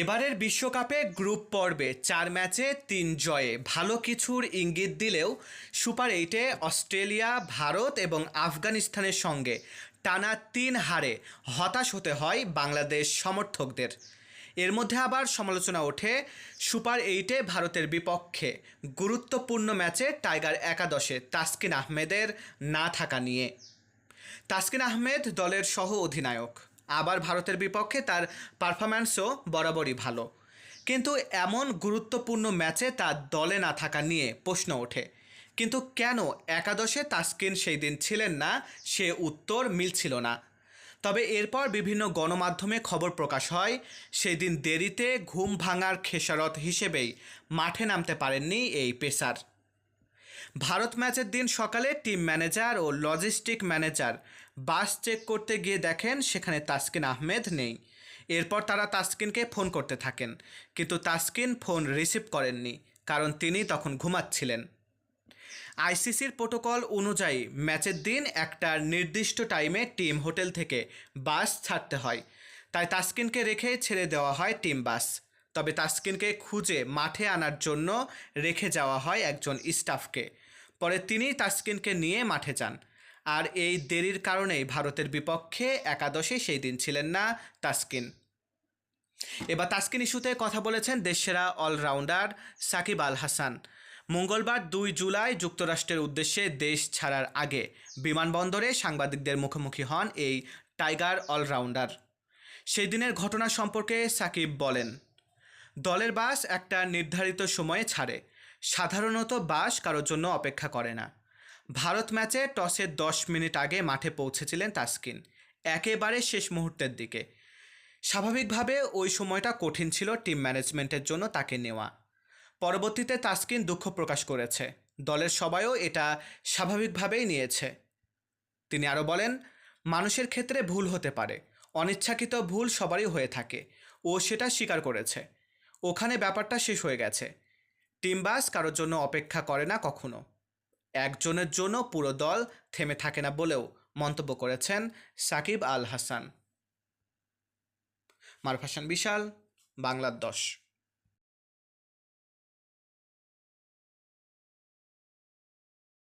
এবারের বিশ্বকাপে গ্রুপ পর্বে চার ম্যাচে তিন জয়ে ভালো কিছুর ইঙ্গিত দিলেও সুপার এইটে অস্ট্রেলিয়া, ভারত এবং আফগানিস্তানের সঙ্গে টানা তিন হারে হতাশ হতে হয় বাংলাদেশ সমর্থকদের। এর মধ্যে আবার সমালোচনা ওঠে সুপার এইটে ভারতের বিপক্ষে গুরুত্বপূর্ণ ম্যাচে টাইগার একাদশে তাসকিন আহমেদের না থাকা নিয়ে। তাসকিন আহমেদ দলের সহ অধিনায়ক আবার ভারতের বিপক্ষে তার পারফরম্যান্সও বরাবরই ভালো। কিন্তু এমন গুরুত্বপূর্ণ ম্যাচে তার দলে না থাকা নিয়ে প্রশ্ন ওঠে। কিন্তু কেন একাদশে তাসকিন সেই দিন ছিলেন না, সে উত্তর মিলছিল না। তবে এরপর বিভিন্ন গণমাধ্যমে খবর প্রকাশ হয়, সেই দিন দেরিতে ঘুম ভাঙার খেসারত হিসেবেই মাঠে নামতে পারেননি এই পেসার। ভারত ম্যাচের দিন সকালে টিম ম্যানেজার ও লজিস্টিক ম্যানেজার বাস চেক করতে গিয়ে দেখেন সেখানে তাসকিন আহমেদ নেই। এরপর তারা তাসকিনকে ফোন করতে থাকেন, কিন্তু তাসকিন ফোন রিসিভ করেননি, কারণ তিনি তখন ঘুমাচ্ছিলেন। আইসিসির প্রোটোকল অনুযায়ী ম্যাচের দিন একটা নির্দিষ্ট টাইমে টিম হোটেল থেকে বাস ছাড়তে হয়। তাই তাসকিনকে রেখে ছেড়ে দেওয়া হয় টিম বাস। তবে তাসকিনকে খুঁজে মাঠে আনার জন্য রেখে যাওয়া হয় একজন স্টাফকে। পরে তিনি তাসকিনকে নিয়ে মাঠে যান। আর এই দেরির কারণেই ভারতের বিপক্ষে একাদশে সেই দিন ছিলেন না তাসকিন এবার তাসকিন ইস্যুতে কথা বলেছেন দেশসেরা অলরাউন্ডার সাকিব আল হাসান। মঙ্গলবার দুই জুলাই যুক্তরাষ্ট্রের উদ্দেশ্যে দেশ ছাড়ার আগে বিমানবন্দরে সাংবাদিকদের মুখোমুখি হন এই টাইগার অলরাউন্ডার। সেই দিনের ঘটনা সম্পর্কে সাকিব বলেন দলের বাস একটা নির্ধারিত সময়ে ছাড়ে। সাধারণত বাস কারোর জন্য অপেক্ষা করে না। ভারত ম্যাচে টসের দশ মিনিট আগে মাঠে পৌঁছেছিলেন তাসকিন, একেবারে শেষ মুহূর্তের দিকে। স্বাভাবিকভাবে ওই সময়টা কঠিন ছিল টিম ম্যানেজমেন্টের জন্য তাকে নেওয়া। পরবর্তীতে তাসকিন দুঃখ প্রকাশ করেছে। দলের সবাইও এটা স্বাভাবিকভাবেই নিয়েছে। তিনি আরও বলেন, মানুষের ক্ষেত্রে ভুল হতে পারে। অনিচ্ছাকৃত ভুল সবারই হয়ে থাকে। ও সেটা স্বীকার করেছে। ওখানে ব্যাপারটা শেষ হয়ে গেছে। টিমবাস কারোর জন্য অপেক্ষা করে না কখনো। একজনের জন্য পুরো দল থেমে থাকে না বলেও মন্তব্য করেছেন সাকিব আল হাসান। মারফাসান বিশাল, বাংলার দশ।